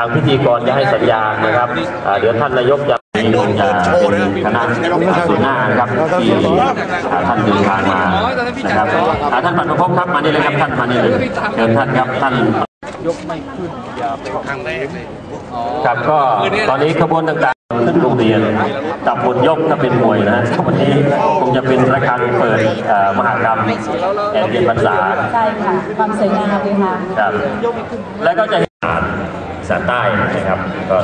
างพิธีกรจะให้สัญญาณนะครับอ่าเดี๋ยวท่านนายกจะมีอ่าเป็นคณะส่วนหน้านะครับที่อ่าท่านเดินทางมานะครับอ่าท่านปันประพงศ์ครับมานี่เลยครับท่านมานี่เลยเชิญท่านครับท่านครับก็ตอนนี้ขบวนต่างๆขึ้นโรงเรียนกับบทยกถ้าเป็นมวยนะวันนี้คงจะเป็นรายการเปิดเอ่อมหากรรมแห่งเดือนพรรษาใช่ค่ะความสวยงามเลยค่ะครับแล้วก็จะ เห็นอ่านภาษาใต้นะครับก็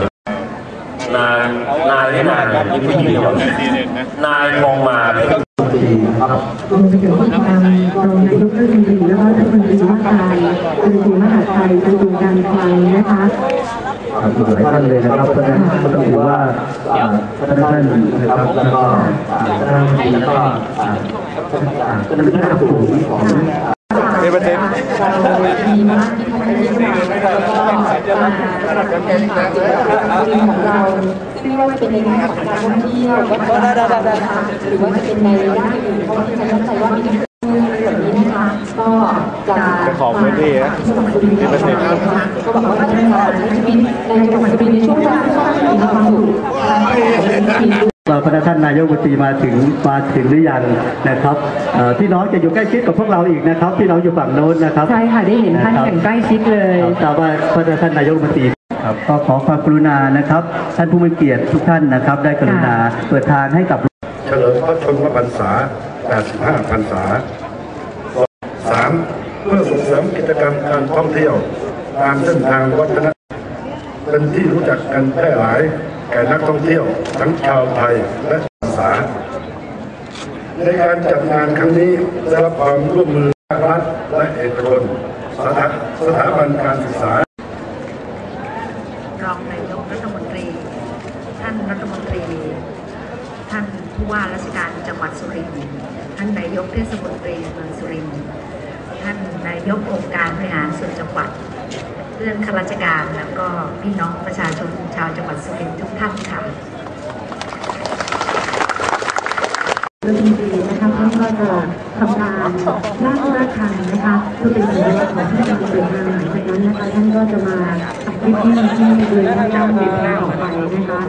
นายนายนายนี่ผู้หญิงนายทองมาเป็นรวมไปถึงที่ทางรองนายกรัฐมนตรีแล้วก็รัฐมนตรีว่าการกระทรวงมหาดไทยกระทรวงการคลังนะคะหลายท่านเลยนะครับเพราะฉะนั้นก็ต้องถือว่าท่านท่านนะครับแล้วก็ท่านแล้วก็ท่านท่านผู้ของเอเปอร์เซ็น มาสนับสนุนข่าวจริงของเราซึ่งไม่ว่าจะเป็นในแง่ของการท่องเที่ยววัฒนธรรมนะคะหรือว่าจะเป็นในด้านอื่นเพราะว่ที่ฉันมั่นใจว่ามีทุกแบบนี้นะคะ ก็จะขอพื้นที่นะจังหวัดสุรินทร์นะคะก็บอกว่าจะมาใช้ชีวิตในจังหวัดสุรินทร์ในช่วงเวลาที่มีความสุขมี เราพระท่า นนายกรัฐมนตรีมาถึงมาถึงหรือยังนะครับเอ่อพี่น้องจะอยู่ใกล้ชิดกับพวกเราอีกนะครับพี่น้องอยู่ฝั่งโน้นนะครับใช่ค่ะได้เห็นท่านอย่างใกล้ชิดเลยครับทราบว่าพระท่านนายกรัฐมนตรีครับก็ขอความกรุณานะครับ ท่านผู้มีเกียรติทุกท่านนะครับ ได้กรุณาเปิดทางให้กับเฉลิมพระชนมพรรษา 85 พรรษา 3. เพื่อส่งเสริมกิจกรรมการท่องเที่ยว ตามเส้นทางวัฒนธรรมเป็นที่รู้จักกันแพร่หลาย แก่นักท่องเที่ยวทั้งชาวไทยและภาษา ในการจัดงานครั้งนี้ได้รับความร่วมมือภาครัฐและเอกชนสถาสถาบันการศึกษารองนายกรัฐมนตรี ท่านรัฐมนตรี ท่านผู้ว่าราชการจังหวัดสุรินทร์ท่านนายกเทศมนตรีเมืองสุรินทร์ท่านนายกองค์การบริหารส่วนจังหวัด เพื่อนข้าราชการแล้วก็พี่น้องประชาชนชาวจังหวัดสุรินทร์ทุกท่านค่ะรัฐมนตรีนะคะท่านก็จะทำการร่างราคังนะคะเพื่อเป็นสัญลักษณ์ของที่จะเดินทางหลังจากนั้นนะคะท่านก็จะมาตัดคลิปที่ที่เดินทางต่อไปนะคะ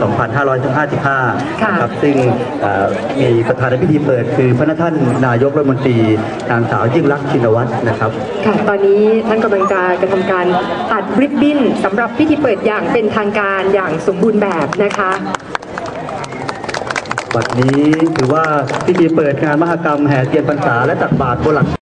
ปี2555นะครับซึ่งเอ่อมีประธานในพิธีเปิด คือพระท่านนายกรัฐมนตรีนางสาวยิ่งรักษณ์ชินวัตรนะครับ ค่ะ ตอนนี้ท่านกำลังจะกระทำการตัดริบบิ้นสำหรับพิธีเปิดอย่างเป็นทางการอย่างสมบูรณ์แบบนะคะวันนี้ถือว่าพิธีเปิดงานมหกรรมแห่เทียนพรรษาและตักบาตรบนหลัง